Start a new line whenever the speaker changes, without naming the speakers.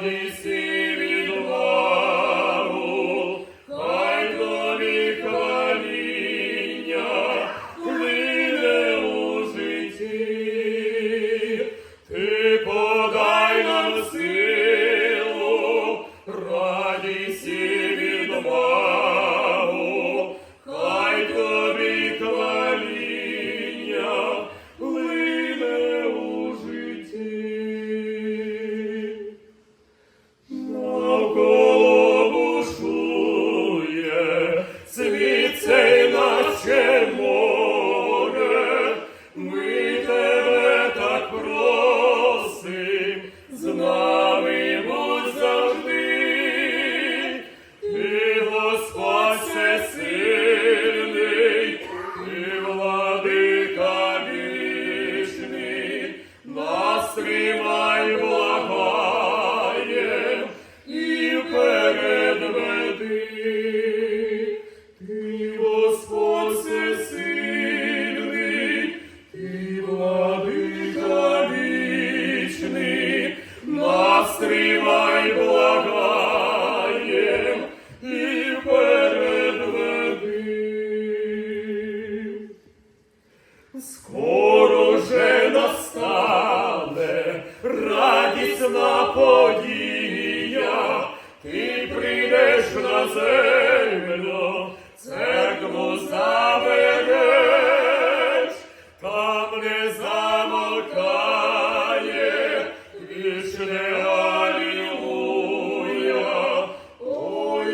Odyssey. землю, церкву забереш, там не замокає, вічне алілуя, о